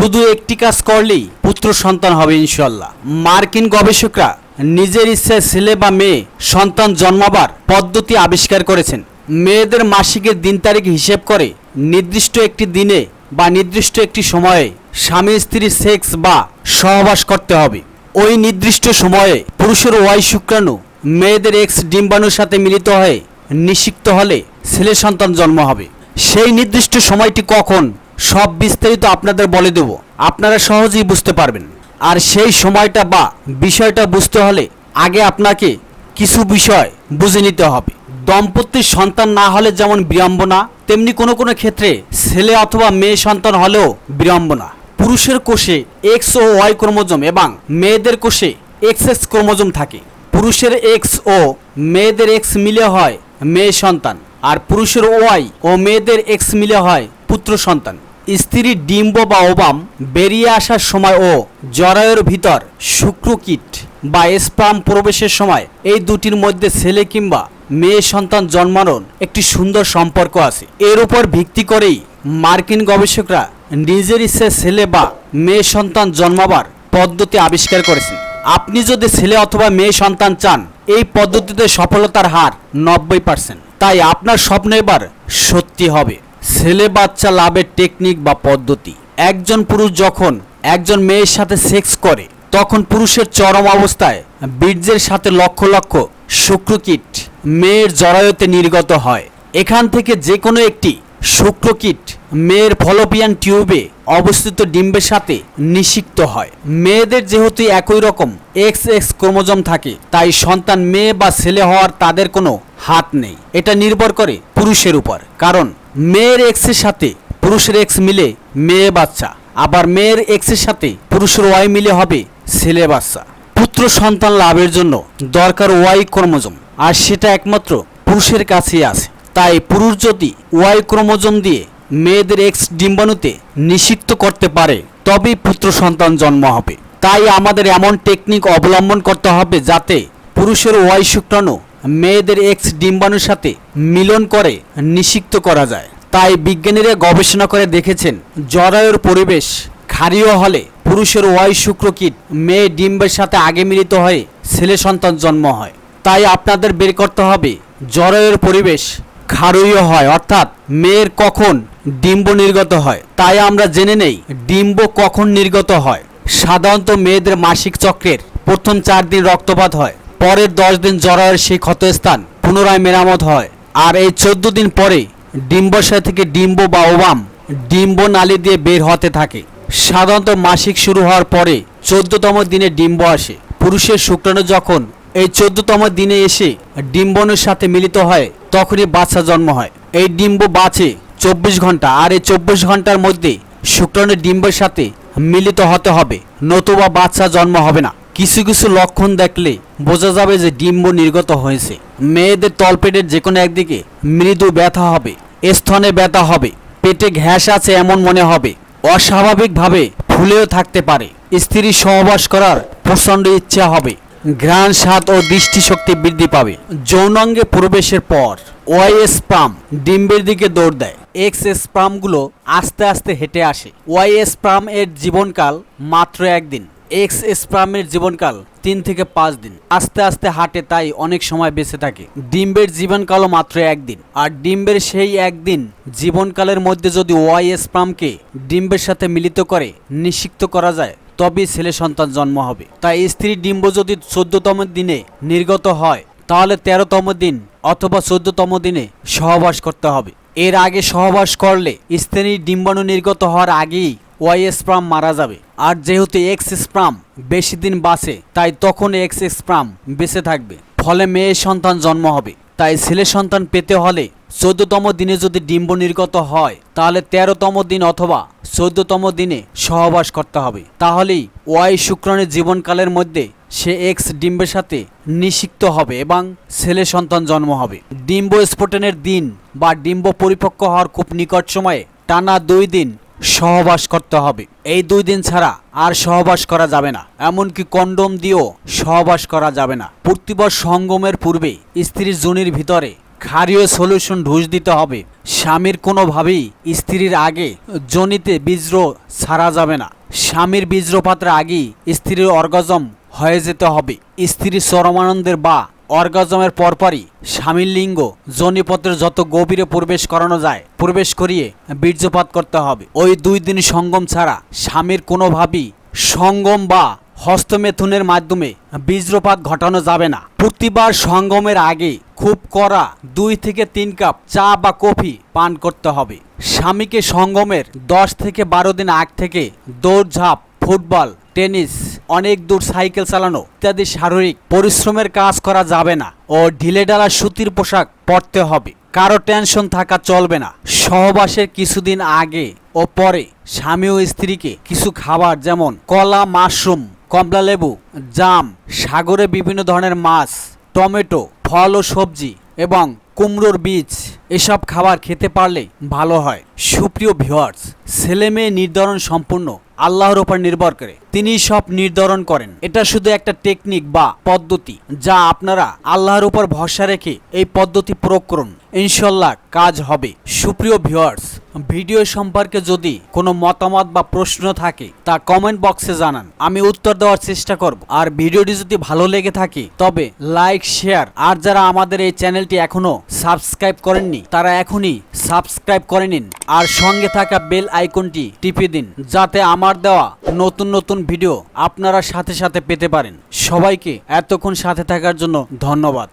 শুধু একটি কাজ করলেই পুত্র সন্তান হবে ইনশাল্লাহ মার্কিন গবেষকরা নিজের ইচ্ছায় ছেলে বা মেয়ে সন্তান জন্মাবার পদ্ধতি আবিষ্কার করেছেন। মেয়েদের মাসিকের দিন তারিখ হিসেব করে নির্দিষ্ট একটি দিনে বা নির্দিষ্ট একটি সময়ে স্বামী, স্ত্রী, সেক্স বা সহবাস করতে হবে। ওই নির্দিষ্ট সময়ে পুরুষের ওয়াই শুক্রাণু মেয়েদের এক্স ডিম্বাণুর সাথে মিলিত হয়ে নিষিক্ত হলে ছেলে সন্তান জন্ম হবে। সেই নির্দিষ্ট সময়টি কখন সব বিস্তারিত আপনাদের বলে দেব। আপনারা সহজেই বুঝতে পারবেন। আর সেই সময়টা বা বিষয়টা বুঝতে হলে আগে আপনাকে কিছু বিষয় বুঝে নিতে হবে। দম্পতির সন্তান না হলে যেমন বিড়ম্বনা, তেমনি কোনো কোনো ক্ষেত্রে ছেলে অথবা মেয়ে সন্তান হলেও বিড়ম্বনা। পুরুষের কোষে এক্স ও ওয়াই ক্রোমোজোম এবং মেয়েদের কোষে এক্স এক্স ক্রোমোজোম থাকে। পুরুষের এক্স ও মেয়েদের এক্স মিলে হয় মেয়ে সন্তান, আর পুরুষের ওয়াই ও মেয়েদের এক্স মিলে হয় পুত্র সন্তান। স্ত্রীর ডিম্ব বা ওবাম বেরিয়ে আসার সময় ও জরায়ুর ভিতর শুক্রকীট বা স্পাম প্রবেশের সময় এই দুটির মধ্যে ছেলে কিংবা মেয়ে সন্তান জন্মানোর একটি সুন্দর সম্পর্ক আছে। এর উপর ভিত্তি করেই মার্কিন গবেষকরা নিজের ইচ্ছে ছেলে বা মেয়ে সন্তান জন্মাবার পদ্ধতি আবিষ্কার করেছেন। আপনি যদি ছেলে অথবা মেয়ে সন্তান চান, এই পদ্ধতিতে সফলতার হার নব্বই পার্সেন্ট তাই আপনার স্বপ্ন এবার সত্যি হবে। ছেলে বাচ্চা লাভের টেকনিক বা পদ্ধতি। একজন পুরুষ যখন একজন মেয়ের সাথে সেক্স করে, তখন পুরুষের চরম অবস্থায় বীর্যের সাথে লক্ষ লক্ষ শুক্রকীট মেয়ের জরায়ুতে নির্গত হয়। এখান থেকে যে কোনো একটি শুক্রকীট মেয়ের ফলোপিয়ান টিউবে অবস্থিত ডিম্বের সাথে নিষিক্ত হয়। মেয়েদের যেহেতু একই রকম এক্স এক্স ক্রোমোজোম থাকে, তাই সন্তান মেয়ে বা ছেলে হওয়ার তাদের কোনো হাত নেই। এটা নির্ভর করে পুরুষের উপর। কারণ মেয়ের এক্সের সাথে পুরুষের এক্স মিলে মেয়ে বাচ্চা, আবার মেয়ের এক্সের সাথে পুরুষের ওয়াই মিলে হবে ছেলে বাচ্চা। পুত্র সন্তান লাভের জন্য দরকার ওয়াই ক্রোমোজোম, আর সেটা একমাত্র পুরুষের কাছেই আছে। তাই পুরুষ যদি ওয়াই ক্রোমোজোম দিয়ে মেয়েদের এক্স ডিম্বাণুতে নিষিক্ত করতে পারে, তবেই পুত্র সন্তান জন্ম হবে। তাই আমাদের এমন টেকনিক অবলম্বন করতে হবে যাতে পুরুষের ওয়াই শুক্রাণু মেয়েদের এক্স ডিম্বাণুর সাথে মিলন করে নিষিক্ত করা যায়। তাই বিজ্ঞানীরা গবেষণা করে দেখেছেন, জরায়ুর পরিবেশ ক্ষারীয় হলে পুরুষের ওয়াই শুক্রকীট মেয়ে ডিম্বের সাথে আগে মিলিত হয়ে ছেলে সন্তান জন্ম হয়। তাই আপনাদের বের করতে হবে, জরায়ুর পরিবেশ ক্ষারীয় হয়, অর্থাৎ মেয়ের কখন ডিম্ব নির্গত হয়। তাই আমরা জেনে নেই, ডিম্ব কখন নির্গত হয়। সাধারণত মেয়েদের মাসিক চক্রের প্রথম চার দিন রক্তপাত হয়। পরের দশ দিন জরায়ের সেই ক্ষতস্থান পুনরায় মেরামত হয়। আর এই চোদ্দ দিন পরে ডিম্বাশয় থেকে ডিম্ব বা ওবাম ডিম্ব নালী দিয়ে বের হতে থাকে। সাধারণত মাসিক শুরু হওয়ার পরে চোদ্দতম দিনে ডিম্ব আসে। পুরুষের শুক্রাণু যখন এই চোদ্দতম দিনে এসে ডিম্বনের সাথে মিলিত হয়, তখনই বাচ্চা জন্ম হয়। এই ডিম্ব বাঁচে চব্বিশ ঘণ্টা আর এই চব্বিশ ঘণ্টার মধ্যে শুক্রাণু ডিম্বের সাথে মিলিত হতে হবে। নতুবা বাচ্চা জন্ম হবে না। কিছু কিছু লক্ষণ দেখলে বোঝা যাবে যে ডিম্ব নির্গত হয়েছে। মেয়েদের তলপেটের যে কোনো একদিকে মৃদু ব্যথা হবে, স্তনে ব্যথা হবে, পেটে ঘ্যাস আছে এমন মনে হবে, অস্বাভাবিকভাবে ফুলেও থাকতে পারে। স্ত্রী সহবাস করার প্রচণ্ড ইচ্ছা হবে, ঘ্রাণ স্বাদ ও দৃষ্টিশক্তি বৃদ্ধি পাবে। যৌনাঙ্গে প্রবেশের পর ওয়াই স্পাম ডিম্বের দিকে দৌড় দেয়। এক্স স্পামগুলো আস্তে আস্তে হেঁটে আসে। ওয়াই স্পাম এর জীবনকাল মাত্র একদিন। এক্স স্পামের জীবনকাল তিন থেকে পাঁচ দিন। আস্তে আস্তে হাঁটে তাই অনেক সময় বেঁচে থাকে। ডিম্বের জীবনকালও মাত্র একদিন। আর ডিম্বের সেই একদিন জীবনকালের মধ্যে যদি ওয়াই স্পামকে ডিম্বের সাথে মিলিত করে, নিষিক্ত করা যায়, তবেই ছেলে সন্তান জন্ম হবে। তাই স্ত্রী ডিম্ব যদি চোদ্দতম দিনে নির্গত হয়, তাহলে তেরোতম দিন অথবা চোদ্দতম দিনে সহবাস করতে হবে। এর আগে সহবাস করলে স্ত্রীর ডিম্বাণু নির্গত হওয়ার আগেই ওয়াই স্প্রাম মারা যাবে। আর যেহেতু এক্স স্প্রাম বেশি দিন বাঁচে, তাই তখন এক্স স্প্রাম বেঁচে থাকবে। ফলে মেয়ে সন্তান জন্ম হবে। তাই ছেলে সন্তান পেতে হলে চোদ্দতম দিনে যদি ডিম্ব নির্গত হয়, তাহলে তেরোতম দিন অথবা চোদ্দতম দিনে সহবাস করতে হবে। তাহলেই ওয়াই শুক্রাণুর জীবনকালের মধ্যে সে এক্স ডিম্বের সাথে নিষিক্ত হবে এবং ছেলে সন্তান জন্ম হবে। ডিম্ব স্ফোটনের দিন বা ডিম্ব পরিপক্ক হওয়ার খুব নিকট সময়ে টানা দুই দিন সহবাস করতে হবে। এই দুই দিন ছাড়া আর সহবাস করা যাবে না। এমনকি কন্ডোম দিয়েও সহবাস করা যাবে না। প্রতিবার সঙ্গমের পূর্বে স্ত্রীর জনির ভিতরে ক্ষারীয় সলিউশন ঢুস দিতে হবে। স্বামীর কোনোভাবেই স্ত্রীর আগে জনিতে বীজ্র ছাড়া যাবে না। স্বামীর বীজ্রপাতের আগেই স্ত্রীর অর্গাজম হয়ে যেতে হবে। স্ত্রীর চরমানন্দের বা অর্গাজমের পরপরই স্বামীর লিঙ্গ জনিপত্রের যত গভীরে প্রবেশ করানো যায়, প্রবেশ করিয়ে বীর্যপাত করতে হবে। ওই দুই দিন সঙ্গম ছাড়া স্বামীর কোনোভাবেই সঙ্গম বা হস্তমেথুনের মাধ্যমে বীজ্রপাত ঘটানো যাবে না। প্রতিবার সঙ্গমের আগে খুব কড়া দুই থেকে তিন কাপ চা বা কফি পান করতে হবে। স্বামীকে সঙ্গমের দশ থেকে বারো দিন আগ থেকে দৌড়ঝাঁপ, ফুটবল, টেনিস অনেক দূর সাইকেল চালানো ইত্যাদি শারীরিক পরিশ্রমের কাজ করা যাবে না ও ঢিলে ঢিলেঢালা সুতির পোশাক পরতে হবে। কারও টেনশন থাকা চলবে না। সহবাসের কিছুদিন আগে ও পরে স্বামী ও স্ত্রীকে কিছু খাবার যেমন কলা, মাশরুম, কমলা লেবু, জাম, সাগরে বিভিন্ন ধরনের মাছ, টমেটো, ফল ও সবজি এবং কুমড়োর বীজ এসব খাবার খেতে পারলে ভালো হয়। সুপ্রিয় ভিওয়ার্স ছেলে মেয়ে নির্ধারণ সম্পূর্ণ আল্লাহর ওপর নির্ভর করে। তিনি সব নির্ধারণ করেন। এটা শুধু একটা টেকনিক বা পদ্ধতি, যা আপনারা আল্লাহর উপর ভরসা রেখে এই পদ্ধতি প্রয়োগ করুন। ইনশাল্লাহ কাজ হবে। সুপ্রিয় ভিউয়ার্স ভিডিও সম্পর্কে যদি কোনো মতামত বা প্রশ্ন থাকে, তা কমেন্ট বক্সে জানান। আমি উত্তর দেওয়ার চেষ্টা করব। আর ভিডিওটি যদি ভালো লেগে থাকে, তবে লাইক শেয়ার আর যারা আমাদের এই চ্যানেলটি এখনও সাবস্ক্রাইব করেননি, তারা এখনই সাবস্ক্রাইব করে নিন। আর সঙ্গে থাকা বেল আইকনটি টিপে দিন, যাতে আমার দেওয়া নতুন নতুন ভিডিও আপনারা সাথে সাথে পেতে পারেন। সবাইকে এতক্ষণ সাথে থাকার জন্য ধন্যবাদ।